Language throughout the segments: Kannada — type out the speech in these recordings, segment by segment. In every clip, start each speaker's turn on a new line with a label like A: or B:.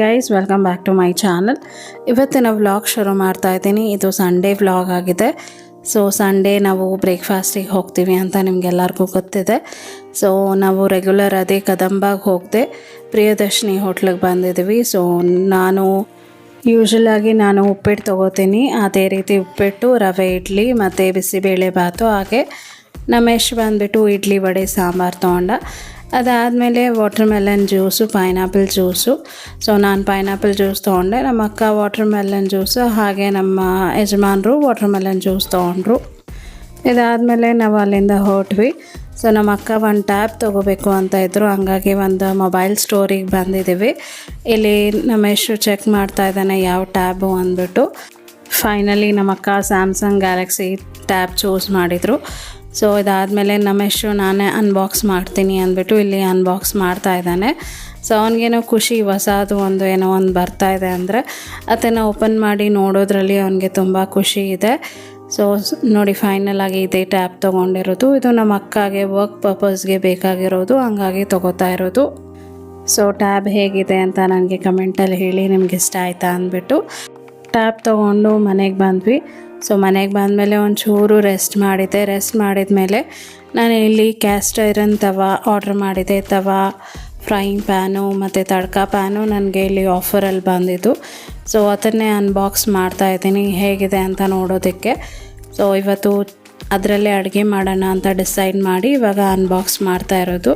A: Guys welcome back to my channel ಇವತ್ತಿನ ವ್ಲಾಗ್ ಶುರು ಮಾಡ್ತಾ ಇದ್ದೀನಿ. ಇದು ಸಂಡೇ ವ್ಲಾಗ್ ಆಗಿದೆ. ಸೊ ಸಂಡೇ ನಾವು ಬ್ರೇಕ್ಫಾಸ್ಟಿಗೆ ಹೋಗ್ತೀವಿ ಅಂತ ನಿಮಗೆಲ್ಲರಿಗೂ ಗೊತ್ತಿದೆ. ಸೊ ನಾವು ರೆಗ್ಯುಲರ್ ಅದೇ ಕದಂಬಾಗ ಹೋಗದೆ ಪ್ರಿಯದರ್ಶಿನಿ ಹೋಟ್ಲಿಗೆ ಬಂದಿದ್ದೀವಿ ಸೊ ನಾನು ಯೂಶಲಾಗಿ ನಾನು ಉಪ್ಪಿಟ್ಟು ತೊಗೋತೀನಿ. ಅದೇ ರೀತಿ ಉಪ್ಪಿಟ್ಟು, ರವೆ, ಇಡ್ಲಿ ಮತ್ತು ಬಿಸಿಬೇಳೆ ಬಾತು. ಹಾಗೆ ನಮೇಶ್ ಬಂದುಬಿಟ್ಟು ಇಡ್ಲಿ, ವಡೆ, ಸಾಂಬಾರು ತೊಗೊಂಡ. ಅದಾದಮೇಲೆ watermelon juice pineapple juice so ನಾನು ಪೈನಾಪಲ್ ಜ್ಯೂಸ್ ತೊಗೊಂಡೆ. ನಮ್ಮ ಅಕ್ಕ ವಾಟರ್ ಮೆಲನ್ ಜ್ಯೂಸು ಹಾಗೆ ನಮ್ಮ ಯಜಮಾನರು ವಾಟರ್ ಮೆಲನ್ ಜ್ಯೂಸ್ ತೊಗೊಂಡ್ರು. ಇದಾದಮೇಲೆ ನಾವು ಅಲ್ಲಿಂದ ಹೊರಟ್ವಿ. ಸೊ ನಮ್ಮ ಅಕ್ಕ ಒಂದು ಟ್ಯಾಬ್ ತೊಗೋಬೇಕು ಅಂತ ಇದ್ದರು ಹಂಗಾಗಿ ಒಂದು ಮೊಬೈಲ್ ಸ್ಟೋರಿಗೆ ಬಂದಿದ್ದೀವಿ ಇಲ್ಲಿ ನಮ್ಮ ನಮೇಶು ಚೆಕ್ ಮಾಡ್ತಾ ಇದ್ದಾನೆ ಯಾವ ಟ್ಯಾಬು ಅಂದ್ಬಿಟ್ಟು. ಫೈನಲಿ ನಮ್ಮ ಅಕ್ಕ ಸ್ಯಾಮ್ಸಂಗ್ ಗ್ಯಾಲಕ್ಸಿ ಟ್ಯಾಬ್ ಚೂಸ್ ಮಾಡಿದರು. ಸೊ ಇದಾದಮೇಲೆ ನಮೇಶು ನಾನೇ ಅನ್ಬಾಕ್ಸ್ ಮಾಡ್ತೀನಿ ಅಂದ್ಬಿಟ್ಟು ಇಲ್ಲಿ ಅನ್ಬಾಕ್ಸ್ ಮಾಡ್ತಾ ಇದ್ದಾನೆ. ಸೊ ಅವನಿಗೇನೋ ಖುಷಿ, ಹೊಸದು ಒಂದು ಏನೋ ಒಂದು ಬರ್ತಾ ಇದೆ ಅಂದರೆ ಅದನ್ನು ಓಪನ್ ಮಾಡಿ ನೋಡೋದ್ರಲ್ಲಿ ಅವನಿಗೆ ತುಂಬ ಖುಷಿ ಇದೆ. ಸೊ ನೋಡಿ ಫೈನಲ್ ಆಗಿ ಇದೇ ಟ್ಯಾಬ್ ತೊಗೊಂಡಿರೋದು. ಇದು ನಮ್ಮ ಅಕ್ಕಗೆ ವರ್ಕ್ ಪರ್ಪಸ್ಗೆ ಬೇಕಾಗಿರೋದು, ಹಂಗಾಗಿ ತೊಗೋತಾ ಇರೋದು. ಸೊ ಟ್ಯಾಬ್ ಹೇಗಿದೆ ಅಂತ ನನಗೆ ಕಮೆಂಟಲ್ಲಿ ಹೇಳಿ, ನಿಮ್ಗೆ ಇಷ್ಟ ಆಯ್ತಾ ಅಂದ್ಬಿಟ್ಟು. ಟ್ಯಾಬ್ ತೊಗೊಂಡು ಮನೆಗೆ ಬಂದ್ವಿ. ಸೊ ಮನೆಗೆ ಬಂದಮೇಲೆ ಒಂಚೂರು ರೆಸ್ಟ್ ಮಾಡಿದ್ದೆ. ರೆಸ್ಟ್ ಮಾಡಿದ ಮೇಲೆ ನಾನು ಇಲ್ಲಿ ಕ್ಯಾಸ್ಟ್ ಐರನ್ ತವ ಆರ್ಡ್ರ್ ಮಾಡಿದೆ ತವ ಫ್ರೈಯಿಂಗ್ ಪ್ಯಾನು ಮತ್ತು ತಡ್ಕ ಪ್ಯಾನು ನನಗೆ ಇಲ್ಲಿ ಆಫರಲ್ಲಿ ಬಂದಿದ್ದು. ಸೊ ಅದನ್ನೇ ಅನ್ಬಾಕ್ಸ್ ಮಾಡ್ತಾ ಇದ್ದೀನಿ. ಹೇಗಿದೆ ಅಂತ ನೋಡೋದಕ್ಕೆ. ಸೊ ಇವತ್ತು ಅದರಲ್ಲೇ ಅಡುಗೆ ಮಾಡೋಣ ಅಂತ ಡಿಸೈಡ್ ಮಾಡಿ ಇವಾಗ ಅನ್ಬಾಕ್ಸ್ ಮಾಡ್ತಾ ಇರೋದು.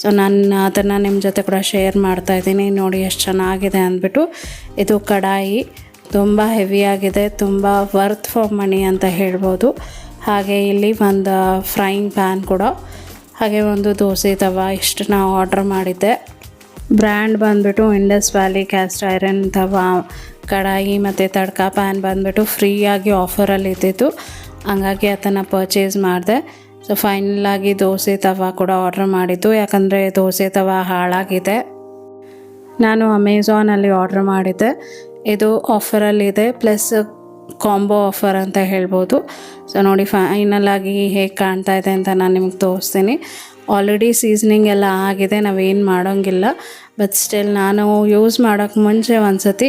A: ಸೊ ನಾನು ಅದನ್ನು ನಿಮ್ಮ ಜೊತೆ ಕೂಡ ಶೇರ್ ಮಾಡ್ತಾ ಇದ್ದೀನಿ. ನೋಡಿ ಎಷ್ಟು ಚೆನ್ನಾಗಿದೆ ಅಂದ್ಬಿಟ್ಟು. ಇದು ಕಡಾಯಿ. ತುಂಬ ಹೆವಿಯಾಗಿದೆ ತುಂಬ ವರ್ತ್ ಫಾರ್ ಮನಿ ಅಂತ ಹೇಳ್ಬೋದು. ಹಾಗೆ ಇಲ್ಲಿ ಒಂದು ಫ್ರೈಯಿಂಗ್ ಪ್ಯಾನ್ ಕೂಡ, ಹಾಗೆ ಒಂದು ದೋಸೆ ತವ ಇಷ್ಟು ನಾವು ಆರ್ಡ್ರ್ ಮಾಡಿದ್ದೆ. ಬ್ರ್ಯಾಂಡ್ ಬಂದುಬಿಟ್ಟು ಇಂಡಸ್ ವ್ಯಾಲಿ ಕ್ಯಾಸ್ಟ್ ಐರನ್ ತವ ಕಡಾಯಿ ಮತ್ತು ತಡ್ಕ ಪ್ಯಾನ್ ಬಂದುಬಿಟ್ಟು ಫ್ರೀಯಾಗಿ ಆಫರಲ್ಲಿ ಇದ್ದಿತ್ತು ಹಂಗಾಗಿ ಅದನ್ನು ಪರ್ಚೇಸ್ ಮಾಡಿದೆ. ಸೊ ಫೈನಲಾಗಿ ದೋಸೆ ತವ ಕೂಡ ಆರ್ಡ್ರ್ ಮಾಡಿದ್ದು. ಯಾಕಂದರೆ ದೋಸೆ ತವ ಹಾಳಾಗಿದೆ. ನಾನು ಅಮೆಝಾನಲ್ಲಿ ಆರ್ಡ್ರ್ ಮಾಡಿದ್ದೆ. ಇದು ಆಫರಲ್ಲಿದೆ ಪ್ಲಸ್ ಕಾಂಬೋ ಆಫರ್ ಅಂತ ಹೇಳ್ಬೋದು. ಸೊ ನೋಡಿ ಫೈನಲ್ ಆಗಿ ಹೇಗೆ ಕಾಣ್ತಾ ಇದೆ ಅಂತ ನಾನು ನಿಮಗೆ ತೋರಿಸ್ತೀನಿ. ಆಲ್ರೆಡಿ ಸೀಸನಿಂಗ್ ಎಲ್ಲ ಆಗಿದೆ, ನಾವೇನು ಮಾಡೋಂಗಿಲ್ಲ. ಬಟ್ ಸ್ಟಿಲ್ ನಾನು ಯೂಸ್ ಮಾಡೋಕ್ಕೆ ಮುಂಚೆ ಒಂದು ಸತಿ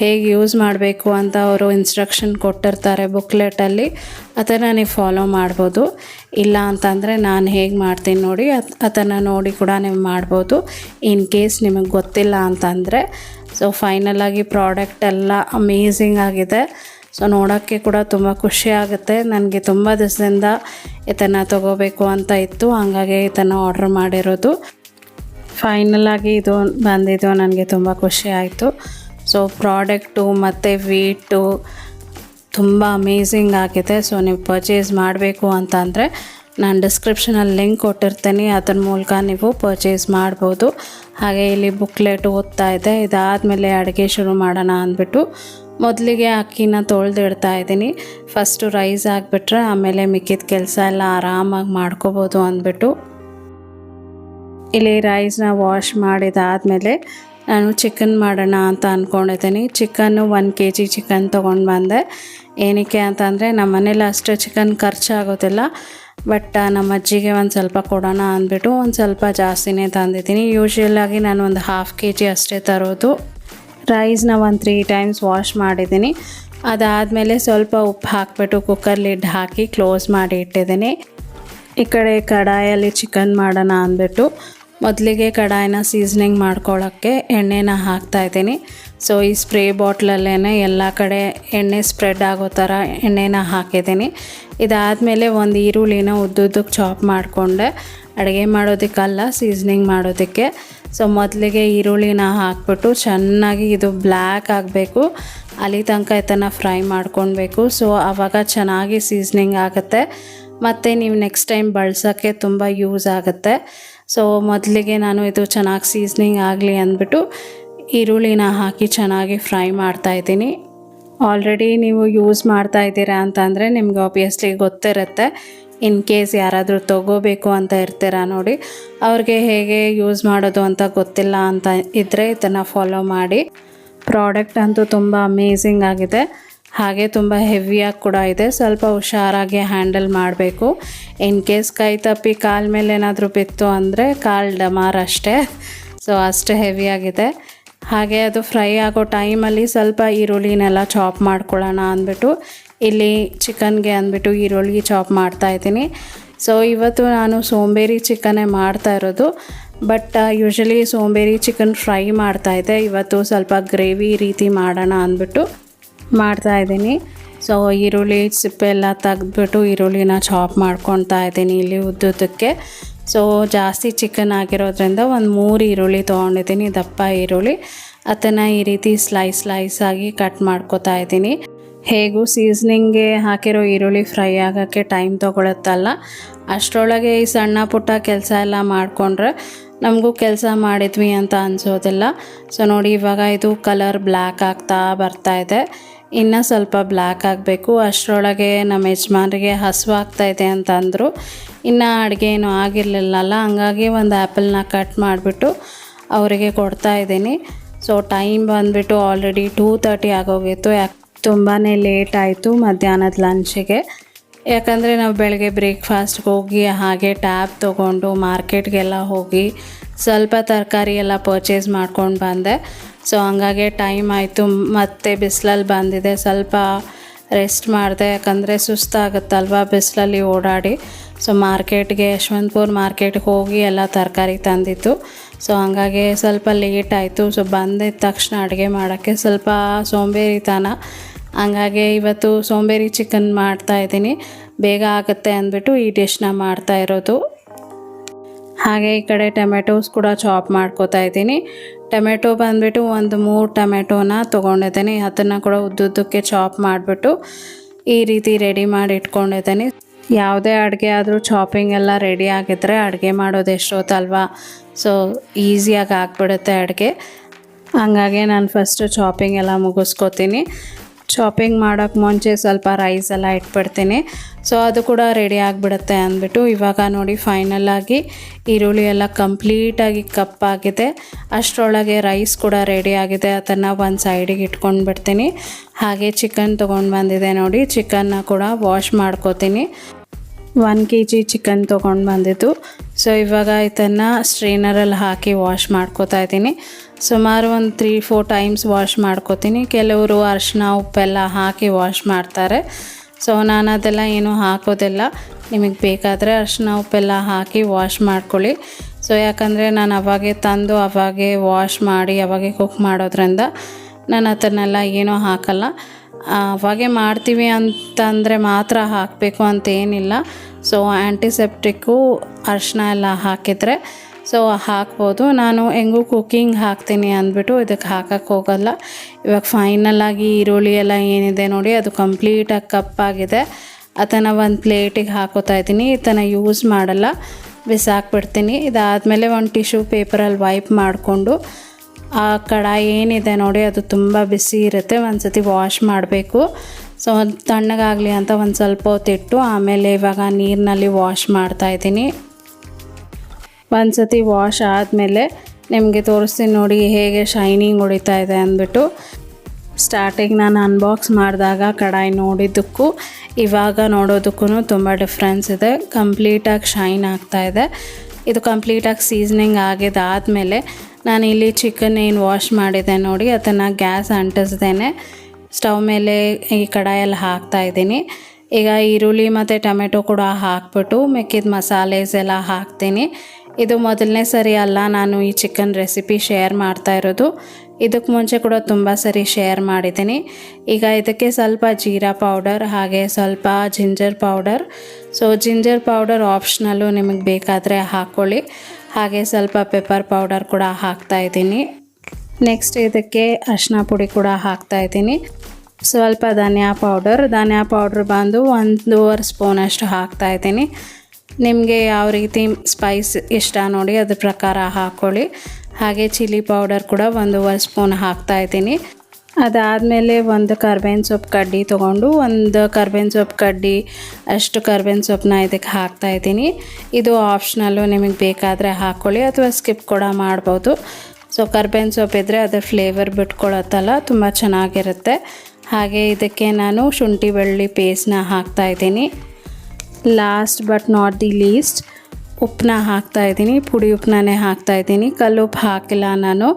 A: ಹೇಗೆ ಯೂಸ್ ಮಾಡಬೇಕು ಅಂತ ಅವರು ಇನ್ಸ್ಟ್ರಕ್ಷನ್ ಕೊಟ್ಟಿರ್ತಾರೆ ಬುಕ್ಲೆಟಲ್ಲಿ ಅದನ್ನು ನೀವು ಫಾಲೋ ಮಾಡ್ಬೋದು. ಇಲ್ಲ ಅಂತಂದರೆ ನಾನು ಹೇಗೆ ಮಾಡ್ತೀನಿ ನೋಡಿ, ಅದ್, ಅದನ್ನು ನೋಡಿ ಕೂಡ ನೀವು ಮಾಡ್ಬೋದು. ಇನ್ ಕೇಸ್ ನಿಮಗೆ ಗೊತ್ತಿಲ್ಲ ಅಂತಂದರೆ ಸೊ ಫೈನಲ್ ಆಗಿ ಪ್ರಾಡಕ್ಟ್ ಎಲ್ಲ ಅಮೇಝಿಂಗ್ ಆಗಿದೆ. ಸೊ ನೋಡೋಕ್ಕೆ ಕೂಡ ತುಂಬ ಖುಷಿ ಆಗುತ್ತೆ. ನನಗೆ ತುಂಬ ದಿವಸದಿಂದ ಇದನ್ನು ತೊಗೋಬೇಕು ಅಂತ ಇತ್ತು. ಹಾಗಾಗಿ ಇದನ್ನು ಆರ್ಡ್ರ್ ಮಾಡಿರೋದು. ಫೈನಲ್ ಇದು ಬಂದಿದ್ದು ನನಗೆ ತುಂಬ ಖುಷಿ ಆಯಿತು. ಸೊ ಪ್ರಾಡಕ್ಟು ಮತ್ತು ವೀಟು ತುಂಬ ಅಮೇಝಿಂಗ್ ಆಗಿದೆ. ಸೊ ನೀವು ಪರ್ಚೇಸ್ ಮಾಡಬೇಕು ಅಂತಂದರೆ ನಾನು ಡಿಸ್ಕ್ರಿಪ್ಷನಲ್ಲಿ ಲಿಂಕ್ ಕೊಟ್ಟಿರ್ತೀನಿ. ಅದ್ರ ಮೂಲಕ ನೀವು ಪರ್ಚೇಸ್ ಮಾಡ್ಬೋದು. ಹಾಗೆ ಇಲ್ಲಿ ಬುಕ್ಲೆಟ್ ಓದ್ತಾ ಇದೆ. ಇದಾದಮೇಲೆ ಅಡುಗೆ ಶುರು ಮಾಡೋಣ ಅಂದ್ಬಿಟ್ಟು ಮೊದಲಿಗೆ ಅಕ್ಕಿನ ತೊಳೆದಿಡ್ತಾ ಇದ್ದೀನಿ. ಫಸ್ಟು ರೈಸ್ ಹಾಕ್ಬಿಟ್ರೆ ಆಮೇಲೆ ಮಿಕ್ಕಿದ ಕೆಲಸ ಎಲ್ಲ ಆರಾಮಾಗಿ ಮಾಡ್ಕೋಬೋದು ಅಂದ್ಬಿಟ್ಟು ಇಲ್ಲಿ ರೈಸ್ನ ವಾಶ್ ಮಾಡಿದಾದಮೇಲೆ ನಾನು ಚಿಕನ್ ಮಾಡೋಣ ಅಂತ ಅಂದ್ಕೊಂಡಿದ್ದೀನಿ chicken one K G chicken ತೊಗೊಂಡು ಬಂದೆ. ಏನಕ್ಕೆ ಅಂತಂದರೆ ನಮ್ಮ ಮನೇಲಿ ಅಷ್ಟು ಚಿಕನ್ ಖರ್ಚಾಗೋದಿಲ್ಲ. ಬಟ್ ನಮ್ಮ ಅಜ್ಜಿಗೆ ಒಂದು ಸ್ವಲ್ಪ ಕೊಡೋಣ ಅಂದ್ಬಿಟ್ಟು ಒಂದು ಸ್ವಲ್ಪ ಜಾಸ್ತಿನೇ ತಂದಿದ್ದೀನಿ. ಯೂಶ್ವಲಾಗಿ ನಾನು ಒಂದು ಹಾಫ್ ಕೆ ಜಿ ಅಷ್ಟೇ ತರೋದು. ರೈಸ್ನ ಒಂದು ತ್ರೀ ಟೈಮ್ಸ್ ವಾಶ್ ಮಾಡಿದ್ದೀನಿ. ಅದಾದಮೇಲೆ ಸ್ವಲ್ಪ ಉಪ್ಪು ಹಾಕ್ಬಿಟ್ಟು ಕುಕ್ಕರ್ ಲಿಡ್ ಹಾಕಿ ಕ್ಲೋಸ್ ಮಾಡಿ ಇಟ್ಟಿದ್ದೀನಿ. ಈ ಕಡೆ ಕಡಾಯಲ್ಲಿ ಚಿಕನ್ ಮಾಡೋಣ ಅಂದ್ಬಿಟ್ಟು ಮೊದಲಿಗೆ ಕಡಾಯಿನ ಸೀಸ್ನಿಂಗ್ ಮಾಡ್ಕೊಳ್ಳೋಕ್ಕೆ ಎಣ್ಣೆನ ಹಾಕ್ತಾ ಇದ್ದೀನಿ. ಸೊ ಈ ಸ್ಪ್ರೇ ಬಾಟ್ಲಲ್ಲೇ ಎಲ್ಲ ಕಡೆ ಎಣ್ಣೆ ಸ್ಪ್ರೆಡ್ ಆಗೋ ಥರ ಎಣ್ಣೆನ ಹಾಕಿದ್ದೀನಿ. ಇದಾದಮೇಲೆ ಒಂದು ಈರುಳ್ಳಿನ ಉದ್ದುದ್ದಕ್ಕೆ ಚಾಪ್ ಮಾಡಿಕೊಂಡೆ. ಅಡುಗೆ ಮಾಡೋದಕ್ಕಲ್ಲ ಸೀಸ್ನಿಂಗ್ ಮಾಡೋದಕ್ಕೆ. ಸೊ ಮೊದಲಿಗೆ ಈರುಳ್ಳಿನ ಹಾಕ್ಬಿಟ್ಟು ಚೆನ್ನಾಗಿ ಇದು ಬ್ಲ್ಯಾಕ್ ಆಗಬೇಕು. ಅಲ್ಲಿ ತನಕ ಇದನ್ನು ಫ್ರೈ ಮಾಡ್ಕೊಳ್ಬೇಕು ಸೊ ಆವಾಗ ಚೆನ್ನಾಗಿ ಸೀಸ್ನಿಂಗ್ ಆಗುತ್ತೆ. ಮತ್ತು ನೀವು ನೆಕ್ಸ್ಟ್ ಟೈಮ್ ಬಳಸೋಕ್ಕೆ ತುಂಬ ಯೂಸ್ ಆಗುತ್ತೆ. ಸೊ ಮೊದಲಿಗೆ ನಾನು ಇದು ಚೆನ್ನಾಗಿ ಸೀಸ್ನಿಂಗ್ ಆಗಲಿ ಅಂದ್ಬಿಟ್ಟು ಈರುಳ್ಳಿನ ಹಾಕಿ ಚೆನ್ನಾಗಿ ಫ್ರೈ ಮಾಡ್ತಾ ಇದ್ದೀನಿ. ಆಲ್ರೆಡಿ ನೀವು ಯೂಸ್ ಮಾಡ್ತಾ ಇದ್ದೀರಾ ಅಂತಂದರೆ ನಿಮ್ಗೆ ಆಬ್ವಿಯಸ್ಲಿ ಗೊತ್ತಿರುತ್ತೆ. ಇನ್ ಕೇಸ್ ಯಾರಾದರೂ ತೊಗೋಬೇಕು ಅಂತ ಇರ್ತೀರಾ ನೋಡಿ. ಅವ್ರಿಗೆ ಹೇಗೆ ಯೂಸ್ ಮಾಡೋದು ಅಂತ ಗೊತ್ತಿಲ್ಲ ಅಂತ ಇದ್ದರೆ ಇದನ್ನು ಫಾಲೋ ಮಾಡಿ. ಪ್ರಾಡಕ್ಟ್ ಅಂತೂ ತುಂಬ ಅಮೇಝಿಂಗ್ ಆಗಿದೆ. ಹಾಗೆ ತುಂಬ ಹೆವಿಯಾಗಿ ಕೂಡ ಇದೆ. ಸ್ವಲ್ಪ ಹುಷಾರಾಗಿ ಹ್ಯಾಂಡಲ್ ಮಾಡಬೇಕು. ಇನ್ ಕೇಸ್ ಕೈ ತಪ್ಪಿ ಕಾಲ ಮೇಲೆ ಏನಾದರೂ ಬಿತ್ತು ಅಂದರೆ ಕಾಲು ಡಮಾರ್ ಅಷ್ಟೇ. ಸೊ ಅಷ್ಟು ಹೆವಿಯಾಗಿದೆ ಹಾಗೆ ಅದು ಫ್ರೈ ಆಗೋ ಟೈಮಲ್ಲಿ ಸ್ವಲ್ಪ ಈರುಳ್ಳಿನೆಲ್ಲ ಚಾಪ್ ಮಾಡ್ಕೊಳ್ಳೋಣ ಅಂದ್ಬಿಟ್ಟು, ಇಲ್ಲಿ ಚಿಕನ್ಗೆ ಅಂದ್ಬಿಟ್ಟು ಈರುಳ್ಳಿ ಚಾಪ್ ಮಾಡ್ತಾ ಇದ್ದೀನಿ. ಸೊ ಇವತ್ತು ನಾನು ಸೋಂಬೇರಿ ಚಿಕನ್ನೇ ಮಾಡ್ತಾ ಇರೋದು. ಬಟ್ ಯೂಶಲಿ ಸೋಂಬೇರಿ ಚಿಕನ್ ಫ್ರೈ ಮಾಡ್ತಾಯಿದ್ದೆ ಇವತ್ತು ಸ್ವಲ್ಪ ಗ್ರೇವಿ ರೀತಿ ಮಾಡೋಣ ಅಂದ್ಬಿಟ್ಟು. ಮಾಡ್ತಾ ಇದ್ದೀನಿ. ಸೊ ಈರುಳ್ಳಿ, ಸಿಪ್ಪೆ ಎಲ್ಲ ತೆಗೆದ್ಬಿಟ್ಟು ಈರುಳ್ಳಿನ ಚಾಪ್ ಮಾಡ್ಕೊತಾ ಇದ್ದೀನಿ ಇಲ್ಲಿ ಉದ್ದುದ್ದಕ್ಕೆ. ಸೊ ಜಾಸ್ತಿ ಚಿಕನ್ ಆಗಿರೋದ್ರಿಂದ ಒಂದು ಮೂರು ಈರುಳ್ಳಿ ತೊಗೊಂಡಿದ್ದೀನಿ, ದಪ್ಪ ಈರುಳ್ಳಿ. ಅದನ್ನು ಈ ರೀತಿ ಸ್ಲೈಸ್ ಸ್ಲೈಸ್ ಆಗಿ ಕಟ್ ಮಾಡ್ಕೊತಾ ಇದ್ದೀನಿ. ಹೇಗೂ ಸೀಸ್ನಿಂಗ್ಗೆ ಹಾಕಿರೋ ಈರುಳ್ಳಿ ಫ್ರೈ ಆಗೋಕ್ಕೆ ಟೈಮ್ ತೊಗೊಳುತ್ತಲ್ಲ. ಅಷ್ಟರೊಳಗೆ ಈ ಸಣ್ಣ ಪುಟ್ಟ ಕೆಲಸ ಎಲ್ಲ ಮಾಡಿಕೊಂಡ್ರೆ ನಮಗೂ ಕೆಲಸ ಮಾಡಿದ್ವಿ ಅಂತ ಅನಿಸೋದಿಲ್ಲ. ಸೊ ನೋಡಿ, ಇವಾಗ ಇದು ಕಲರ್ ಬ್ಲ್ಯಾಕ್ ಆಗ್ತಾ ಬರ್ತಾ ಇದೆ. ಇನ್ನೂ ಸ್ವಲ್ಪ ಬ್ಲ್ಯಾಕ್ ಆಗಬೇಕು. ಅಷ್ಟರೊಳಗೆ ನಮ್ಮ ಯಜಮಾನ್ರಿಗೆ ಹಸುವಾಗ್ತಾಯಿದೆ ಅಂತ ಅಂದರು ಇನ್ನು ಅಡುಗೆ ಏನೂ ಆಗಿರಲಿಲ್ಲಲ್ಲ, ಹಂಗಾಗಿ ಒಂದು ಆ್ಯಪಲ್ನ ಕಟ್ ಮಾಡಿಬಿಟ್ಟು ಅವರಿಗೆ ಕೊಡ್ತಾ ಇದ್ದೀನಿ. ಸೊ ಟೈಮ್ ಬಂದುಬಿಟ್ಟು ಆಲ್ರೆಡಿ ಟೂ ತರ್ಟಿ ಆಗೋಗಿತ್ತು. ಯಾಕೆ ತುಂಬಾ ಲೇಟ್ ಆಯಿತು ಮಧ್ಯಾಹ್ನದ ಲಂಚಿಗೆ ಯಾಕಂದರೆ ನಾವು ಬೆಳಗ್ಗೆ ಬ್ರೇಕ್ಫಾಸ್ಟ್ಗೆ ಹೋಗಿ ಹಾಗೆ ಟ್ಯಾಬ್ ತೊಗೊಂಡು ಮಾರ್ಕೆಟ್ಗೆಲ್ಲ ಹೋಗಿ ಸ್ವಲ್ಪ ತರಕಾರಿ ಎಲ್ಲ ಪರ್ಚೇಸ್ ಮಾಡ್ಕೊಂಡು ಬಂದೆ. ಸೊ ಹಂಗಾಗಿ ಟೈಮ್ ಆಯಿತು. ಮತ್ತೆ ಬಿಸಿಲಲ್ಲಿ ಬಂದಿದೆ. ಸ್ವಲ್ಪ ರೆಸ್ಟ್ ಮಾಡಿದೆ. ಯಾಕಂದರೆ ಸುಸ್ತಾಗುತ್ತಲ್ವಾ ಬಿಸಿಲಲ್ಲಿ ಓಡಾಡಿ. ಸೊ ಮಾರ್ಕೆಟ್ಗೆ, ಯಶವಂತಪುರ್ ಮಾರ್ಕೆಟ್ಗೆ ಹೋಗಿ ಎಲ್ಲ ತರಕಾರಿ ತಂದಿತ್ತು. ಸೊ ಹಂಗಾಗಿ ಸ್ವಲ್ಪ ಲೇಟ್ ಆಯಿತು. ಸೊ ಬಂದಿದ್ದ ತಕ್ಷಣ ಅಡುಗೆ ಮಾಡೋಕ್ಕೆ ಸ್ವಲ್ಪ ಸೋಂಬೇರಿತನ ಹಂಗಾಗಿ ಇವತ್ತು ಸೋಂಬೇರಿ ಚಿಕನ್ ಮಾಡ್ತಾ ಇದ್ದೀನಿ. ಬೇಗ ಆಗುತ್ತೆ ಅಂದ್ಬಿಟ್ಟು ಈ ಡಿಶ್ನ ಮಾಡ್ತಾ ಇರೋದು. ಹಾಗೆ ಈ ಕಡೆ ಟೊಮೆಟೋಸ್ ಕೂಡ ಚಾಪ್ ಮಾಡ್ಕೋತಾ ಇದ್ದೀನಿ. ಟೊಮೆಟೊ ಬಂದುಬಿಟ್ಟು ಒಂದು ಮೂರು ಟೊಮೆಟೋನ ತೊಗೊಂಡಿದ್ದೀನಿ. ಅದನ್ನು ಕೂಡ ಉದ್ದುದ್ದಕ್ಕೆ ಚಾಪ್ ಮಾಡಿಬಿಟ್ಟು ಈ ರೀತಿ ರೆಡಿ ಮಾಡಿ ಇಟ್ಕೊಂಡಿದ್ದೀನಿ. ಯಾವುದೇ ಅಡುಗೆ ಆದರೂ ಚಾಪಿಂಗ್ ಎಲ್ಲ ರೆಡಿ ಆಗಿದ್ದರೆ ಅಡುಗೆ ಮಾಡೋದು ಎಷ್ಟೊತ್ತಲ್ವಾ? ಸೊ ಈಸಿಯಾಗಿ ಆಗಿಬಿಡುತ್ತೆ ಅಡುಗೆ. ಹಂಗಾಗಿ ನಾನು ಫಸ್ಟು ಚಾಪಿಂಗ್ ಎಲ್ಲ ಮುಗಿಸ್ಕೋತೀನಿ. ಚಾಪಿಂಗ್ ಮಾಡೋಕ್ಕೆ ಮುಂಚೆ ಸ್ವಲ್ಪ ರೈಸ್ ಎಲ್ಲ ಇಟ್ಬಿಡ್ತೀನಿ. ಸೊ ಅದು ಕೂಡ ರೆಡಿ ಆಗಿಬಿಡುತ್ತೆ ಅಂದ್ಬಿಟ್ಟು ಇವಾಗ ನೋಡಿ ಫೈನಲಾಗಿ ಈರುಳ್ಳಿ ಎಲ್ಲ ಕಂಪ್ಲೀಟಾಗಿ ಕಪ್ಪಾಗಿದೆ ಅಷ್ಟರೊಳಗೆ ರೈಸ್ ಕೂಡ ರೆಡಿ ಆಗಿದೆ. ಅದನ್ನು ಒಂದು ಸೈಡಿಗೆ ಇಟ್ಕೊಂಡು ಬಿಡ್ತೀನಿ ಹಾಗೆ ಚಿಕನ್ ತೊಗೊಂಡು ಬಂದಿದೆ ನೋಡಿ. ಚಿಕನ್ನ ಕೂಡ ವಾಶ್ ಮಾಡ್ಕೋತೀನಿ. ಒನ್ ಕೆ ಜಿ ಚಿಕನ್ ತೊಗೊಂಡು ಬಂದಿದ್ದು. ಸೊ ಇವಾಗ ಇದನ್ನು ಸ್ಟ್ರೈನರಲ್ಲಿ ಹಾಕಿ ವಾಶ್ ಮಾಡ್ಕೋತಾ ಇದ್ದೀನಿ. ಸುಮಾರು ಒಂದು ತ್ರೀ ಫೋರ್ ಟೈಮ್ಸ್ ವಾಶ್ ಮಾಡ್ಕೋತೀನಿ. ಕೆಲವರು ಅರಿಶಿನ ಉಪ್ಪೆಲ್ಲ ಹಾಕಿ ವಾಶ್ ಮಾಡ್ತಾರೆ. ಸೊ ನಾನು ಅದೆಲ್ಲ ಏನೂ ಹಾಕೋದಿಲ್ಲ. ನಿಮಗೆ ಬೇಕಾದರೆ ಅರಿಶಿನ ಉಪ್ಪೆಲ್ಲ ಹಾಕಿ ವಾಶ್ ಮಾಡ್ಕೊಳ್ಳಿ. ಸೊ ಯಾಕಂದರೆ ನಾನು ಅವಾಗೆ ತಂದು ಅವಾಗೆ ವಾಶ್ ಮಾಡಿ, ಅವಾಗೆ ಕುಕ್ ಮಾಡೋದ್ರಿಂದ ನಾನು ಅದನ್ನೆಲ್ಲ ಏನೂ ಹಾಕಲ್ಲ. ಅವಾಗೆ ಮಾಡ್ತೀವಿ ಅಂತಂದರೆ ಮಾತ್ರ ಹಾಕಬೇಕು ಅಂತ ಏನಿಲ್ಲ. ಸೊ ಆ್ಯಂಟಿಸೆಪ್ಟಿಕ್ಕು ಅರಿಶಿನ ಎಲ್ಲ ಹಾಕಿದರೆ ಸೊ ಹಾಕ್ಬೋದು. ನಾನು ಹೆಂಗೂ ಕುಕ್ಕಿಂಗ್ ಹಾಕ್ತೀನಿ ಅಂದ್ಬಿಟ್ಟು ಇದಕ್ಕೆ ಹಾಕಕ್ಕೆ ಹೋಗಲ್ಲ. ಇವಾಗ ಫೈನಲಾಗಿ ಈರುಳ್ಳಿ ಎಲ್ಲ ಏನಿದೆ ನೋಡಿ, ಅದು ಕಂಪ್ಲೀಟಾಗಿ ಕಪ್ಪಾಗಿದೆ. ಅದನ್ನು ಒಂದು ಪ್ಲೇಟಿಗೆ ಹಾಕೋತಾ ಇದ್ದೀನಿ. ಇದನ್ನು ಯೂಸ್ ಮಾಡಲ್ಲ. ಬಿಸಾಕ್ಬಿಡ್ತೀನಿ. ಇದಾದಮೇಲೆ ಒಂದು ಟಿಶ್ಯೂ ಪೇಪರಲ್ಲಿ ವೈಪ್ ಮಾಡಿಕೊಂಡು ಆ ಕಡಾಯಿ ಏನಿದೆ ನೋಡಿ, ಅದು ತುಂಬ ಬಿಸಿ ಇರುತ್ತೆ. ಒಂದು ಸತಿ ವಾಶ್ ಮಾಡಬೇಕು ಸೊ ತಣ್ಣಗಾಗಲಿ ಅಂತ ಒಂದು ಸ್ವಲ್ಪ ಹೊತ್ತಿಟ್ಟು ಆಮೇಲೆ ಇವಾಗ ನೀರಿನಲ್ಲಿ ವಾಶ್ ಮಾಡ್ತಾಯಿದ್ದೀನಿ ಒಂದು ಸತಿ ವಾಶ್ ಆದಮೇಲೆ ನಿಮಗೆ ತೋರಿಸ್ತೀನಿ ನೋಡಿ, ಹೇಗೆ ಶೈನಿಂಗ್ ಹೊಡಿತಾ ಇದೆ ಅಂದ್ಬಿಟ್ಟು. ಸ್ಟಾರ್ಟಿಂಗ್ ನಾನು ಅನ್ಬಾಕ್ಸ್ ಮಾಡಿದಾಗ ಕಡಾಯಿ ನೋಡಿದ್ದಕ್ಕೂ, ಇವಾಗ ನೋಡೋದಕ್ಕೂ ತುಂಬ ಡಿಫ್ರೆನ್ಸ್ ಇದೆ. ಕಂಪ್ಲೀಟಾಗಿ ಶೈನ್ ಆಗ್ತಾ ಇದೆ. ಇದು ಕಂಪ್ಲೀಟಾಗಿ ಸೀಸನಿಂಗ್ ಆಗಿದ್ದಾದಮೇಲೆ ನಾನು ಇಲ್ಲಿ ಚಿಕನ್ ಏನು ವಾಶ್ ಮಾಡಿದೆ ನೋಡಿ, ಅದನ್ನು ಗ್ಯಾಸ್ ಅಂಟಿಸ್ದೇನೆ. ಸ್ಟವ್ ಮೇಲೆ ಈ ಕಡಾಯಲ್ಲಿ ಹಾಕ್ತಾ ಇದ್ದೀನಿ. ಈಗ ಈರುಳ್ಳಿ ಮತ್ತು ಟೊಮೆಟೊ ಕೂಡ ಹಾಕ್ಬಿಟ್ಟು ಮಿಕ್ಕಿದ ಮಸಾಲೆಸ್ ಎಲ್ಲ ಹಾಕ್ತೀನಿ. ಇದು ಮೊದಲನೇ ಸರಿ ಅಲ್ಲ, ನಾನು ಈ ಚಿಕನ್ ರೆಸಿಪಿ ಶೇರ್ ಮಾಡ್ತಾ ಇರೋದು. ಇದಕ್ಕೆ ಮುಂಚೆ ಕೂಡ ತುಂಬ ಸರಿ ಶೇರ್ ಮಾಡಿದ್ದೀನಿ. ಈಗ ಇದಕ್ಕೆ ಸ್ವಲ್ಪ ಜೀರಾ ಪೌಡರ್ ಹಾಗೆ ಸ್ವಲ್ಪ ginger powder so ginger powder optional ನಿಮಗೆ ಬೇಕಾದರೆ ಹಾಕ್ಕೊಳ್ಳಿ ಹಾಗೆ ಸ್ವಲ್ಪ ಪೆಪ್ಪರ್ ಪೌಡರ್ ಕೂಡ ಹಾಕ್ತಾ ಇದ್ದೀನಿ. ನೆಕ್ಸ್ಟ್ ಇದಕ್ಕೆ ಅರಿಶಿನ ಪುಡಿ ಕೂಡ ಹಾಕ್ತಾ ಇದ್ದೀನಿ. ಸ್ವಲ್ಪ ಧನಿಯಾ ಪೌಡರ್ ಧನಿಯಾ ಪೌಡ್ರ್ ಬಂದು ಒಂದೂವರೆ ಸ್ಪೂನಷ್ಟು ಹಾಕ್ತಾ ಇದ್ದೀನಿ. ನಿಮಗೆ ಯಾವ ರೀತಿ ಸ್ಪೈಸ್ ಇಷ್ಟ ನೋಡಿ ಅದ್ರ ಪ್ರಕಾರ ಹಾಕ್ಕೊಳ್ಳಿ ಹಾಗೆ ಚಿಲ್ಲಿ ಪೌಡರ್ ಕೂಡ ಒಂದೂವರೆ ಸ್ಪೂನ್ ಹಾಕ್ತಾ ಇದ್ದೀನಿ. ಅದಾದಮೇಲೆ ಒಂದು ಕರ್ಬೇವಿನ ಸೊಪ್ಪು ಕಡ್ಡಿ ತೊಗೊಂಡು, ಒಂದು ಕರ್ಬೇವಿನ ಸೊಪ್ಪು ಕಡ್ಡಿ, ಅಷ್ಟು ಕರ್ಬೇವಿನ ಸೊಪ್ಪನ್ನ ಇದಕ್ಕೆ ಹಾಕ್ತಾ ಇದ್ದೀನಿ. ಇದು ಆಪ್ಷನಲ್ಲು ನಿಮಗೆ ಬೇಕಾದರೆ ಹಾಕ್ಕೊಳ್ಳಿ ಅಥವಾ ಸ್ಕಿಪ್ ಕೂಡ ಮಾಡ್ಬೋದು. ಸೊ ಕರ್ಬೇವಿನ ಸೊಪ್ಪು ಇದ್ದರೆ ಅದರ ಫ್ಲೇವರ್ ಬಿಟ್ಕೊಳತ್ತಲ್ಲ, ತುಂಬ ಚೆನ್ನಾಗಿರುತ್ತೆ. ಹಾಗೆ ಇದಕ್ಕೆ ನಾನು ಶುಂಠಿ ಬೆಳ್ಳಿ ಪೇಸ್ಟ್ನ ಹಾಕ್ತಾ ಇದ್ದೀನಿ. Last but not the least ಉಪ್ಪನ್ನ ಹಾಕ್ತಾ ಇದ್ದೀನಿ. ಪುಡಿ ಉಪ್ಪನ್ನೇ ಇದ್ದೀನಿ. ಕಲ್ಲುಪ್ಪು ಹಾಕಿಲ್ಲ ನಾನು.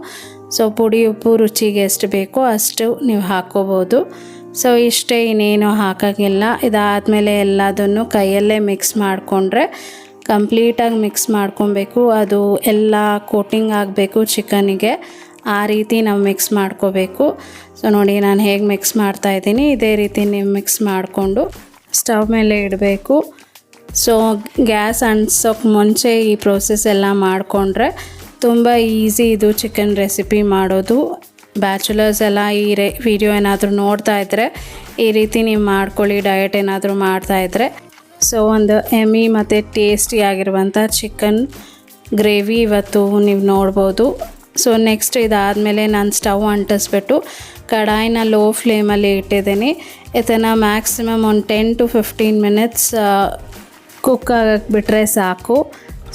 A: ಸೊ ಪುಡಿ ಉಪ್ಪು ರುಚಿಗೆ ಎಷ್ಟು ಬೇಕೋ ಅಷ್ಟು ನೀವು ಹಾಕ್ಕೋಬೋದು. ಸೊ ಇಷ್ಟೇ ಇನ್ನೇನು ಹಾಕೋಂಗಿಲ್ಲ. ಇದಾದಮೇಲೆ ಎಲ್ಲದನ್ನು ಕೈಯಲ್ಲೇ ಮಿಕ್ಸ್ ಮಾಡಿಕೊಂಡ್ರೆ ಕಂಪ್ಲೀಟಾಗಿ ಮಿಕ್ಸ್ ಮಾಡ್ಕೊಬೇಕು. ಅದು ಎಲ್ಲ ಕೋಟಿಂಗ್ ಆಗಬೇಕು ಚಿಕನಿಗೆ ಆ ರೀತಿ ನಾವು ಮಿಕ್ಸ್ ಮಾಡ್ಕೋಬೇಕು. ಸೊ ನೋಡಿ ನಾನು ಹೇಗೆ ಮಿಕ್ಸ್ ಮಾಡ್ತಾ ಇದ್ದೀನಿ. ಇದೇ ರೀತಿ ನೀವು ಮಿಕ್ಸ್ ಮಾಡಿಕೊಂಡು ಸ್ಟವ್ ಮೇಲೆ ಇಡಬೇಕು. ಸೊ ಗ್ಯಾಸ್ ಅಂಟಿಸೋಕ್ಕೆ ಮುಂಚೆ ಈ ಪ್ರೋಸೆಸ್ ಎಲ್ಲ ಮಾಡಿಕೊಂಡ್ರೆ ತುಂಬ ಈಸಿ ಇದು ಚಿಕನ್ ರೆಸಿಪಿ ಮಾಡೋದು. ಬ್ಯಾಚುಲರ್ಸ್ ಎಲ್ಲ ಈ ರೇ ವಿಡಿಯೋ ಏನಾದರೂ ನೋಡ್ತಾ ಇದ್ದರೆ ಈ ರೀತಿ ನೀವು ಮಾಡ್ಕೊಳ್ಳಿ ಡಯಟ್ ಏನಾದರೂ ಮಾಡ್ತಾಯಿದ್ರೆ ಸೊ ಒಂದು ಎಮಿ ಮತ್ತು ಟೇಸ್ಟಿಯಾಗಿರುವಂಥ ಚಿಕನ್ ಗ್ರೇವಿ ಇವತ್ತು ನೀವು ನೋಡ್ಬೋದು. ಸೊ ನೆಕ್ಸ್ಟ್ ಇದಾದಮೇಲೆ ನಾನು ಸ್ಟವ್ ಅಂಟಿಸ್ಬಿಟ್ಟು, ಕಡಾಯಿನ ಲೋ ಫ್ಲೇಮಲ್ಲಿ ಇಟ್ಟಿದ್ದೀನಿ. ಇದನ್ನು ಮ್ಯಾಕ್ಸಿಮಮ್ ಒಂದು ten to fifteen minutes cook ಆಗಕ್ಕೆ ಬಿಟ್ಟರೆ ಸಾಕು.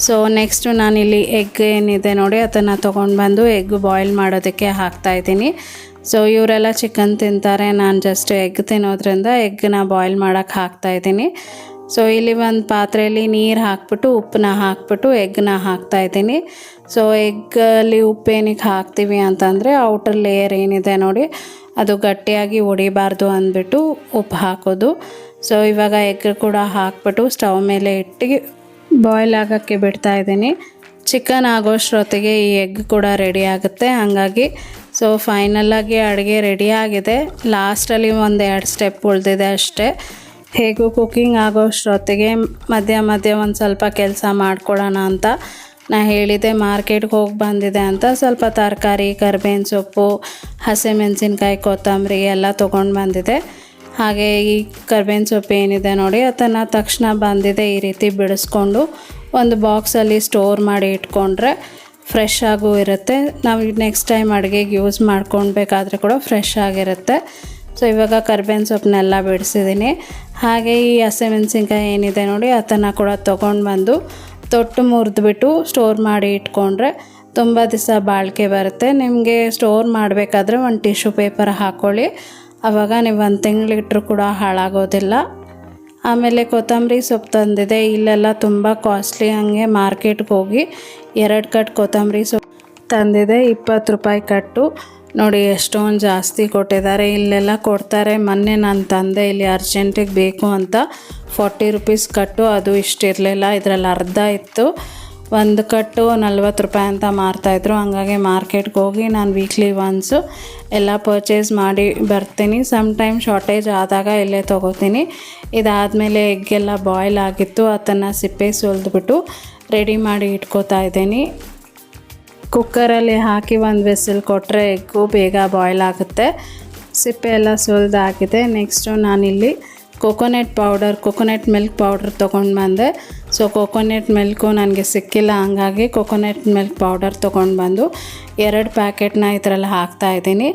A: ಸೊ ನೆಕ್ಸ್ಟು ನಾನಿಲ್ಲಿ ಎಗ್ ಏನಿದೆ ನೋಡಿ, ಅದನ್ನು ತೊಗೊಂಡು ಬಂದು ಎಗ್ ಬಾಯ್ಲ್ ಮಾಡೋದಕ್ಕೆ ಹಾಕ್ತಾಯಿದ್ದೀನಿ ಸೊ ಇವರೆಲ್ಲ ಚಿಕನ್ ತಿಂತಾರೆ, ನಾನು ಜಸ್ಟ್ ಎಗ್ ತಿನ್ನೋದ್ರಿಂದ ಎಗ್ನ ಬಾಯ್ಲ್ ಮಾಡೋಕ್ಕೆ ಹಾಕ್ತಾಯಿದ್ದೀನಿ ಸೊ ಇಲ್ಲಿ ಒಂದು ಪಾತ್ರೆಯಲ್ಲಿ ನೀರು ಹಾಕ್ಬಿಟ್ಟು ಉಪ್ಪನ್ನ ಹಾಕ್ಬಿಟ್ಟು ಎಗ್ನ ಹಾಕ್ತಾಯಿದ್ದೀನಿ ಸೊ ಎಗ್ಗಲ್ಲಿ ಉಪ್ಪು ಏನಕ್ಕೆ ಹಾಕ್ತೀವಿ ಅಂತಂದರೆ ಔಟರ್ ಲೇಯರ್ ಏನಿದೆ ನೋಡಿ, ಅದು ಗಟ್ಟಿಯಾಗಿ ಒಡಿಬಾರ್ದು ಅಂದ್ಬಿಟ್ಟು ಉಪ್ಪು ಹಾಕೋದು. ಸೊ ಇವಾಗ ಎಗ್ ಕೂಡ ಹಾಕ್ಬಿಟ್ಟು ಸ್ಟವ್ ಮೇಲೆ ಇಟ್ಟು ಬಾಯ್ಲ್ ಆಗೋಕ್ಕೆ ಬಿಡ್ತಾ ಇದ್ದೀನಿ. ಚಿಕನ್ ಆಗೋಷ್ಟೊತ್ತಿಗೆ ಈ ಎಗ್ ಕೂಡ ರೆಡಿ ಆಗುತ್ತೆ. ಹಾಗಾಗಿ ಸೊ ಫೈನಲ್ಲಾಗಿ ಅಡುಗೆ ರೆಡಿ ಆಗಿದೆ. ಲಾಸ್ಟಲ್ಲಿ ಒಂದು ಎರಡು ಸ್ಟೆಪ್ ಉಳಿದಿದೆ ಅಷ್ಟೇ. ಹೇಗೂ ಕುಕ್ಕಿಂಗ್ ಆಗೋಷ್ಟೊತ್ತಿಗೆ ಮಧ್ಯ ಮಧ್ಯ ಒಂದು ಸ್ವಲ್ಪ ಕೆಲಸ ಮಾಡ್ಕೊಳ್ಳೋಣ ಅಂತ. ನಾ ಹೇಳಿದೆ ಮಾರ್ಕೆಟ್ಗೆ ಹೋಗಿ ಬಂದಿದೆ ಅಂತ. ಸ್ವಲ್ಪ ತರಕಾರಿ, ಕರ್ಬೇವಿನ ಸೊಪ್ಪು ಹಸಿಮೆಣಸಿನ್ಕಾಯಿ ಕೊತ್ತಂಬರಿ ಎಲ್ಲ ತೊಗೊಂಡು ಬಂದಿದೆ. ಹಾಗೆ ಈ ಕರ್ಬೇವಿನ ಸೊಪ್ಪು ಏನಿದೆ ನೋಡಿ, ಅದನ್ನು ತಕ್ಷಣ ಬಂದಿದೆ ಈ ರೀತಿ ಬಿಡಿಸ್ಕೊಂಡು ಒಂದು ಬಾಕ್ಸಲ್ಲಿ ಸ್ಟೋರ್ ಮಾಡಿ ಇಟ್ಕೊಂಡ್ರೆ ಫ್ರೆಶ್ ಆಗೂ ಇರುತ್ತೆ. ನಾವು ನೆಕ್ಸ್ಟ್ ಟೈಮ್ ಅಡುಗೆಗೆ ಯೂಸ್ ಮಾಡ್ಕೊಳ್ಬೇಕಾದ್ರೆ ಕೂಡ ಫ್ರೆಶ್ ಆಗಿರುತ್ತೆ. ಸೊ ಇವಾಗ ಕರ್ಬೇವಿನ ಸೊಪ್ಪನ್ನೆಲ್ಲ ಬಿಡಿಸಿದ್ದೀನಿ. ಹಾಗೆ ಈ ಹಸಿಮೆಣಸಿನ್ಕಾಯಿ ಏನಿದೆ ನೋಡಿ, ಅದನ್ನು ಕೂಡ ತೊಗೊಂಡು ಬಂದು ತೊಟ್ಟು ಮುರಿದ್ಬಿಟ್ಟು ಸ್ಟೋರ್ ಮಾಡಿ ಇಟ್ಕೊಂಡ್ರೆ ತುಂಬ ದಿವಸ ಬಾಳಿಕೆ ಬರುತ್ತೆ. ನಿಮಗೆ ಸ್ಟೋರ್ ಮಾಡಬೇಕಾದ್ರೆ ಒಂದು ಟಿಶ್ಯೂ ಪೇಪರ್ ಹಾಕ್ಕೊಳ್ಳಿ ಆವಾಗ ನೀವು ಒಂದು ತಿಂಗಳಿಟ್ರೂ ಕೂಡ ಹಾಳಾಗೋದಿಲ್ಲ. ಆಮೇಲೆ ಕೊತ್ತಂಬರಿ ಸೊಪ್ಪು ತಂದಿದೆ. ಇಲ್ಲೆಲ್ಲ ತುಂಬ ಕಾಸ್ಟ್ಲಿ ಹಾಗೆ ಮಾರ್ಕೆಟ್ಗೆ ಹೋಗಿ ಎರಡು ಕಟ್ ಕೊತ್ತಂಬರಿ ಸೊಪ್ಪು ತಂದಿದೆ. ಇಪ್ಪತ್ತು ರೂಪಾಯಿ ಕಟ್ಟು. ನೋಡಿ ಎಷ್ಟೊಂದು ಜಾಸ್ತಿ ಕೊಟ್ಟಿದ್ದಾರೆ. ಇಲ್ಲೆಲ್ಲ ಕೊಡ್ತಾರೆ. ಮೊನ್ನೆ ನಾನು ತಂದೆ ಇಲ್ಲಿ ಅರ್ಜೆಂಟಿಗೆ ಬೇಕು ಅಂತ ಫಾರ್ಟಿ ರುಪೀಸ್ ಕಟ್ಟು. ಅದು ಇಷ್ಟಿರಲಿಲ್ಲ. ಇದರಲ್ಲಿ ಅರ್ಧ ಇತ್ತು. ಒಂದು ಕಟ್ಟು ನಲ್ವತ್ತು ರೂಪಾಯಿ ಅಂತ ಮಾರ್ತಾಯಿದ್ರು ಹಂಗಾಗಿ ಮಾರ್ಕೆಟ್ಗೆ ಹೋಗಿ ನಾನು ವೀಕ್ಲಿ ಒನ್ಸು ಎಲ್ಲ ಪರ್ಚೇಸ್ ಮಾಡಿ ಬರ್ತೀನಿ. ಸಮ್ ಟೈಮ್ ಶಾರ್ಟೇಜ್ ಆದಾಗ ಇಲ್ಲೇ ತೊಗೋತೀನಿ. ಇದಾದಮೇಲೆ ಎಗ್ಗೆಲ್ಲ ಬಾಯ್ಲ್ ಆಗಿತ್ತು. ಅದನ್ನು ಸಿಪ್ಪೆ ಸುಲಿದ್ಬಿಟ್ಟು ರೆಡಿ ಮಾಡಿ ಇಟ್ಕೋತಾ ಇದ್ದೀನಿ. ಕುಕ್ಕರಲ್ಲಿ ಹಾಕಿ ಒಂದು ವಿಸಿಲ್ ಕೊಟ್ಟರೆ ಎಗ್ಗು ಬೇಗ ಬಾಯ್ಲ್ ಆಗುತ್ತೆ. ಸಿಪ್ಪೆ ಎಲ್ಲ ಸುಲಿದಾಗಿದೆ. ನೆಕ್ಸ್ಟು ನಾನಿಲ್ಲಿ coconut powder coconut milk powder ತೊಗೊಂಡು ಬಂದೆ. ಸೊ ಕೊಕೊನೆಟ್ ಮಿಲ್ಕು ನನಗೆ ಸಿಕ್ಕಿಲ್ಲ, ಹಂಗಾಗಿ ಕೊಕೊನೆಟ್ ಮಿಲ್ಕ್ ಪೌಡರ್ ತೊಗೊಂಡು ಬಂದು ಎರಡು ಪ್ಯಾಕೆಟ್ನ ಇದರಲ್ಲಿ ಹಾಕ್ತಾಯಿದ್ದೀನಿ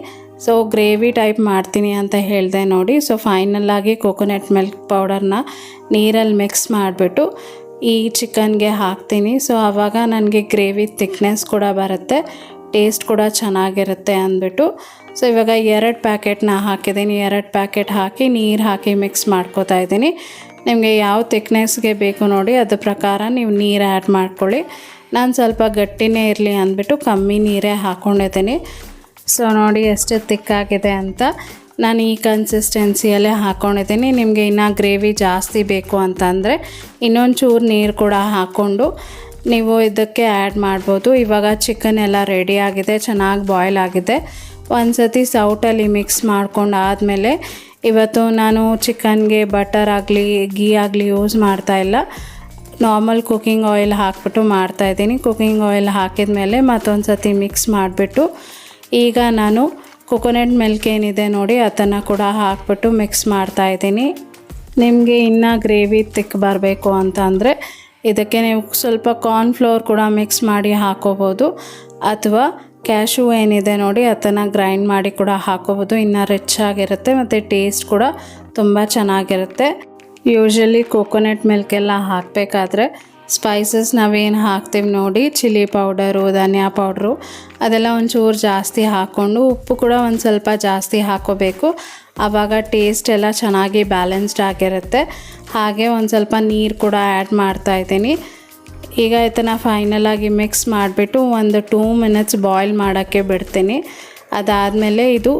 A: ಸೊ ಗ್ರೇವಿ ಟೈಪ್ ಮಾಡ್ತೀನಿ ಅಂತ ಹೇಳಿದೆ ನೋಡಿ. ಸೊ ಫೈನಲಾಗಿ ಕೊಕೊನೆಟ್ ಮಿಲ್ಕ್ ಪೌಡರ್ನ ನೀರಲ್ಲಿ ಮಿಕ್ಸ್ ಮಾಡಿಬಿಟ್ಟು ಈ ಚಿಕನ್ಗೆ ಹಾಕ್ತೀನಿ. ಸೊ ಆವಾಗ ನನಗೆ ಗ್ರೇವಿ ಥಿಕ್ನೆಸ್ ಕೂಡ ಬರುತ್ತೆ ಟೇಸ್ಟ್ ಕೂಡ ಚೆನ್ನಾಗಿರುತ್ತೆ ಅಂದ್ಬಿಟ್ಟು ಸೊ ಇವಾಗ ಎರಡು ಪ್ಯಾಕೆಟ್ನ ಹಾಕಿದ್ದೀನಿ. ಎರಡು ಪ್ಯಾಕೆಟ್ ಹಾಕಿ ನೀರು ಹಾಕಿ ಮಿಕ್ಸ್ ಮಾಡ್ಕೋತಾ ಇದ್ದೀನಿ. ನಿಮಗೆ ಯಾವ ತಿಕ್ನೆಸ್ಗೆ ಬೇಕು ನೋಡಿ ಅದ್ರ ಪ್ರಕಾರ ನೀವು ನೀರು ಆ್ಯಡ್ ಮಾಡ್ಕೊಳ್ಳಿ. ನಾನು ಸ್ವಲ್ಪ ಗಟ್ಟಿನೇ ಇರಲಿ ಅಂದ್ಬಿಟ್ಟು ಕಮ್ಮಿ ನೀರೇ ಹಾಕ್ಕೊಂಡಿದ್ದೀನಿ ಸೊ ನೋಡಿ ಎಷ್ಟು ತಿಕ್ಕಾಗಿದೆ ಅಂತ. ನಾನು ಈ ಕನ್ಸಿಸ್ಟೆನ್ಸಿಯಲ್ಲೇ ಹಾಕ್ಕೊಂಡಿದ್ದೀನಿ ನಿಮಗೆ ಇನ್ನೂ ಗ್ರೇವಿ ಜಾಸ್ತಿ ಬೇಕು ಅಂತಂದರೆ ಇನ್ನೊಂದು ಚೂರು ನೀರು ಕೂಡ ಹಾಕ್ಕೊಂಡು ನೀವು ಇದಕ್ಕೆ ಆ್ಯಡ್ ಮಾಡ್ಬೋದು. ಇವಾಗ ಚಿಕನ್ ಎಲ್ಲ ರೆಡಿ ಆಗಿದೆ. ಚೆನ್ನಾಗಿ ಬಾಯ್ಲ್ ಆಗಿದೆ. ಒಂದು ಸತಿ ಸೌಟಲ್ಲಿ ಮಿಕ್ಸ್ ಮಾಡ್ಕೊಂಡು ಆದಮೇಲೆ ಇವತ್ತು ನಾನು ಚಿಕನ್ಗೆ ಬಟರ್ ಆಗಲಿ ಗೀ ಆಗಲಿ ಯೂಸ್ ಮಾಡ್ತಾ ಇಲ್ಲ. ನಾರ್ಮಲ್ ಕುಕ್ಕಿಂಗ್ ಆಯಿಲ್ ಹಾಕ್ಬಿಟ್ಟು ಮಾಡ್ತಾಯಿದ್ದೀನಿ ಕುಕ್ಕಿಂಗ್ ಆಯಿಲ್ ಹಾಕಿದ ಮೇಲೆ ಮತ್ತೊಂದು ಸತಿ ಮಿಕ್ಸ್ ಮಾಡಿಬಿಟ್ಟು ಈಗ ನಾನು ಕೊಕೊನೆಟ್ ಮಿಲ್ಕ್ ಏನಿದೆ ನೋಡಿ ಅದನ್ನು ಕೂಡ ಹಾಕ್ಬಿಟ್ಟು ಮಿಕ್ಸ್ ಮಾಡ್ತಾ ಇದ್ದೀನಿ. ನಿಮಗೆ ಇನ್ನೂ ಗ್ರೇವಿ ತಿಕ್ ಬರಬೇಕು ಅಂತ ಅಂದರೆ ಇದಕ್ಕೆ ನೀವು ಸ್ವಲ್ಪ ಕಾರ್ನ್ಫ್ಲೋರ್ ಕೂಡ ಮಿಕ್ಸ್ ಮಾಡಿ ಹಾಕೋಬೋದು. ಅಥವಾ ಕ್ಯಾಶು ಏನಿದೆ ನೋಡಿ, ಅದನ್ನು ಗ್ರೈಂಡ್ ಮಾಡಿ ಕೂಡ ಹಾಕೋಬೋದು ಇನ್ನೂ ರಿಚ್ ಆಗಿರುತ್ತೆ ಮತ್ತು ಟೇಸ್ಟ್ ಕೂಡ ತುಂಬ ಚೆನ್ನಾಗಿರುತ್ತೆ. ಯೂಶಲಿ ಕೋಕೋನಟ್ ಮಿಲ್ಕ್ ಎಲ್ಲ ಹಾಕಬೇಕಾದ್ರೆ ಸ್ಪೈಸಸ್ ನಾವೇನು ಹಾಕ್ತೀವಿ ನೋಡಿ ಚಿಲ್ಲಿ ಪೌಡರು ಧನಿಯಾ ಪೌಡ್ರು ಅದೆಲ್ಲ ಒಂಚೂರು ಜಾಸ್ತಿ ಹಾಕ್ಕೊಂಡು ಉಪ್ಪು ಕೂಡ ಒಂದು ಸ್ವಲ್ಪ ಜಾಸ್ತಿ ಹಾಕೋಬೇಕು. ಆವಾಗ ಟೇಸ್ಟ್ ಎಲ್ಲ ಚೆನ್ನಾಗಿ ಬ್ಯಾಲೆನ್ಸ್ಡ್ ಆಗಿರುತ್ತೆ. ಹಾಗೆ ಒಂದು ಸ್ವಲ್ಪ ನೀರು ಕೂಡ ಆ್ಯಡ್ ಮಾಡ್ತಾಯಿದ್ದೀನಿ ಈಗ ಇದನ್ನು ಫೈನಲ್ ಆಗಿ ಮಿಕ್ಸ್ ಮಾಡಿಬಿಟ್ಟು ಒಂದು ಟೂ ಮಿನಿಟ್ಸ್ ಬಾಯ್ಲ್ ಮಾಡೋಕ್ಕೆ ಬಿಡ್ತೀನಿ. ಅದಾದಮೇಲೆ ಇದು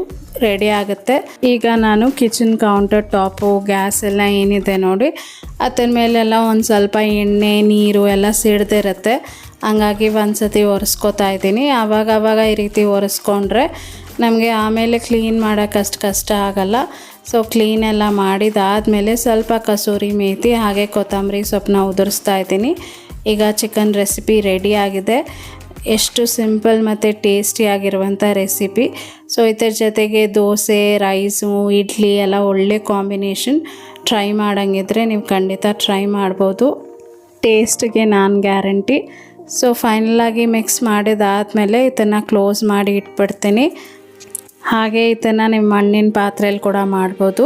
A: ರೆಡಿ ಆಗುತ್ತೆ. ಈಗ ನಾನು ಕಿಚನ್ ಕೌಂಟರ್ ಟಾಪು ಗ್ಯಾಸ್ ಎಲ್ಲ ಏನಿದೆ ನೋಡಿ, ಅದರ ಮೇಲೆಲ್ಲ ಒಂದು ಸ್ವಲ್ಪ ಎಣ್ಣೆ, ನೀರು ಎಲ್ಲ ಸಿಡ್ದಿರುತ್ತೆ. ಹಂಗಾಗಿ ಒಂದು ಸತಿ ಒರೆಸ್ಕೊತಾ ಇದ್ದೀನಿ. ಆವಾಗ ಆವಾಗ ಈ ರೀತಿ ಒರೆಸ್ಕೊಂಡ್ರೆ ನಮಗೆ ಆಮೇಲೆ ಕ್ಲೀನ್ ಮಾಡೋಕ್ಕೆ ಅಷ್ಟು ಕಷ್ಟ ಆಗಲ್ಲ. ಸೊ ಕ್ಲೀನ್ ಎಲ್ಲ ಮಾಡಿದಾದಮೇಲೆ ಸ್ವಲ್ಪ ಕಸೂರಿ ಮೇತಿ, ಹಾಗೆ ಕೊತ್ತಂಬರಿ ಸೊಪ್ಪನ್ನ ಉದುರಿಸ್ತಾ ಇದ್ದೀನಿ. ಈಗ ಚಿಕನ್ ರೆಸಿಪಿ ರೆಡಿ ಆಗಿದೆ. ಎಷ್ಟು ಸಿಂಪಲ್ ಮತ್ತು ಟೇಸ್ಟಿಯಾಗಿರುವಂಥ ರೆಸಿಪಿ ಸೊ ಇದರ ಜೊತೆಗೆ ದೋಸೆ ರೈಸು ಇಡ್ಲಿ ಎಲ್ಲ ಒಳ್ಳೆ ಕಾಂಬಿನೇಷನ್ ಟ್ರೈ ಮಾಡಂಗಿದ್ರೆ ನೀವು ಖಂಡಿತ ಟ್ರೈ ಮಾಡ್ಬೋದು. ಟೇಸ್ಟ್ಗೆ ನಾನು ಗ್ಯಾರಂಟಿ ಸೊ ಫೈನಲಾಗಿ ಮಿಕ್ಸ್ ಮಾಡಿದಾದಮೇಲೆ ಇದನ್ನು ಕ್ಲೋಸ್ ಮಾಡಿ ಇಟ್ಬಿಡ್ತೀನಿ. ಹಾಗೆ ಇದನ್ನು ನಿಮ್ಮ ಮಣ್ಣಿನ ಪಾತ್ರೆಯಲ್ಲಿ ಕೂಡ ಮಾಡ್ಬೋದು.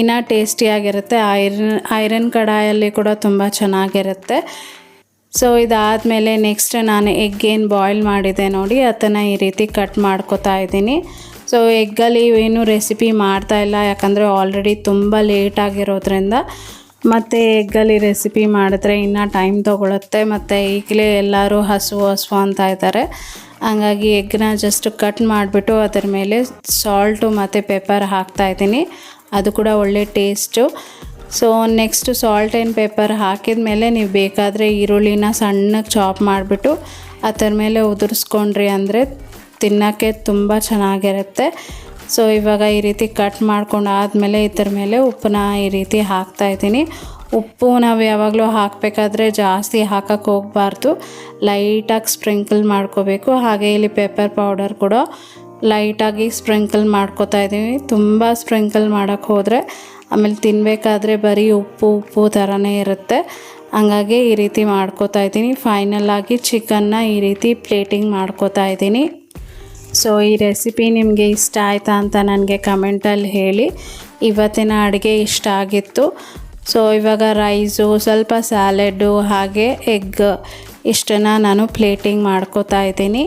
A: ಇನ್ನೂ ಟೇಸ್ಟಿಯಾಗಿರುತ್ತೆ ಐರನ್ ಐರನ್ ಕಡಾಯಲ್ಲಿ ಕೂಡ ತುಂಬ ಚೆನ್ನಾಗಿರುತ್ತೆ. ಸೊ ಇದಾದಮೇಲೆ ನೆಕ್ಸ್ಟ್ ನಾನು ಎಗ್ ಏನು ಬಾಯ್ಲ್ ಮಾಡಿದೆ ನೋಡಿ, ಅದನ್ನು ಈ ರೀತಿ ಕಟ್ ಮಾಡ್ಕೋತಾ ಇದ್ದೀನಿ. ಸೊ ಎಗ್ಗಲ್ಲಿ ಏನು ರೆಸಿಪಿ ಮಾಡ್ತಾ ಇಲ್ಲ, ಯಾಕಂದರೆ ಆಲ್ರೆಡಿ ತುಂಬ ಲೇಟ್ ಆಗಿರೋದ್ರಿಂದ. ಮತ್ತು ಎಗ್ಗಲ್ಲಿ ರೆಸಿಪಿ ಮಾಡಿದ್ರೆ ಇನ್ನೂ ಟೈಮ್ ತೊಗೊಳುತ್ತೆ, ಮತ್ತು ಈಗಲೇ ಎಲ್ಲರೂ ಹಸು ಹಸುವು ಅಂತ ಇದ್ದಾರೆ. ಹಂಗಾಗಿ ಎಗ್ನ ಜಸ್ಟ್ ಕಟ್ ಮಾಡಿಬಿಟ್ಟು ಅದರ ಮೇಲೆ ಸಾಲ್ಟು ಮತ್ತು ಪೆಪ್ಪರ್ ಹಾಕ್ತಾಯಿದ್ದೀನಿ ಅದು ಕೂಡ ಒಳ್ಳೆ taste so next salt and pepper ಹಾಕಿದ ಮೇಲೆ ನೀವು ಬೇಕಾದರೆ ಈರುಳ್ಳಿನ ಸಣ್ಣಗೆ ಚಾಪ್ ಮಾಡಿಬಿಟ್ಟು ಅದರ ಮೇಲೆ ಉದುರಿಸ್ಕೊಂಡ್ರಿ ಅಂದರೆ ತಿನ್ನೋಕ್ಕೆ ತುಂಬ ಚೆನ್ನಾಗಿರುತ್ತೆ. ಸೊ ಇವಾಗ ಈ ರೀತಿ ಕಟ್ ಮಾಡ್ಕೊಂಡು ಆದಮೇಲೆ ಇದ್ರ ಮೇಲೆ ಉಪ್ಪನ್ನ ಈ ರೀತಿ ಹಾಕ್ತಾಯಿದ್ದೀನಿ ಉಪ್ಪು ನಾವು ಯಾವಾಗಲೂ ಹಾಕಬೇಕಾದ್ರೆ ಜಾಸ್ತಿ ಹಾಕಕ್ಕೆ ಹೋಗಬಾರ್ದು. ಲೈಟಾಗಿ ಸ್ಪ್ರಿಂಕಲ್ ಮಾಡ್ಕೋಬೇಕು. ಹಾಗೆ ಇಲ್ಲಿ ಪೇಪರ್ ಪೌಡರ್ ಕೂಡ ಲೈಟಾಗಿ ಸ್ಪ್ರಿಂಕಲ್ ಮಾಡ್ಕೋತಾ ಇದ್ದೀವಿ ತುಂಬ ಸ್ಪ್ರಿಂಕಲ್ ಮಾಡೋಕ್ಕೆ ಹೋದರೆ ಆಮೇಲೆ ತಿನ್ನಬೇಕಾದ್ರೆ ಬರೀ ಉಪ್ಪು ಉಪ್ಪು ಥರನೇ ಇರುತ್ತೆ. ಹಂಗಾಗಿ ಈ ರೀತಿ ಮಾಡ್ಕೋತಾ ಇದ್ದೀನಿ. ಫೈನಲ್ ಆಗಿ ಚಿಕನ್ನ ಈ ರೀತಿ ಪ್ಲೇಟಿಂಗ್ ಮಾಡ್ಕೋತಾ ಇದ್ದೀನಿ. ಸೊ ಈ ರೆಸಿಪಿ ನಿಮಗೆ ಇಷ್ಟ ಆಯ್ತಾ ಅಂತ ನನಗೆ ಕಮೆಂಟಲ್ಲಿ ಹೇಳಿ. ಇವತ್ತಿನ ಅಡುಗೆ ಇಷ್ಟ ಆಗಿತ್ತು. ಸೊ ಇವಾಗ ರೈಸು ಸ್ವಲ್ಪ ಸ್ಯಾಲೆಡ್ಡು ಹಾಗೆ ಎಗ್ ಇಷ್ಟನ್ನು ನಾನು ಪ್ಲೇಟಿಂಗ್ ಮಾಡ್ಕೋತಾ ಇದ್ದೀನಿ.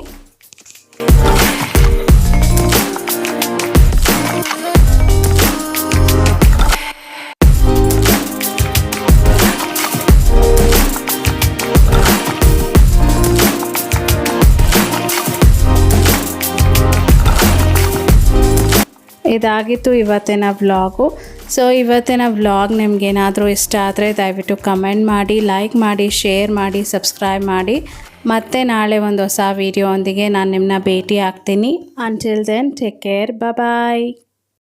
A: ಇದಾಗಿತ್ತು ಇವತ್ತಿನ ವ್ಲಾಗು ಸೊ ಇವತ್ತಿನ ವ್ಲಾಗ್ ನಿಮ್ಗೇನಾದರೂ ಇಷ್ಟ ಆದರೆ ದಯವಿಟ್ಟು ಕಮೆಂಟ್ ಮಾಡಿ ಲೈಕ್ ಮಾಡಿ ಶೇರ್ ಮಾಡಿ ಸಬ್ಸ್ಕ್ರೈಬ್ ಮಾಡಿ. ಮತ್ತೆ ನಾಳೆ ಒಂದು ಹೊಸ ವೀಡಿಯೋ ಒಂದಿಗೆ ನಾನು ನಿಮ್ಮನ್ನ ಭೇಟಿ ಆಗ್ತೀನಿ until then take care bye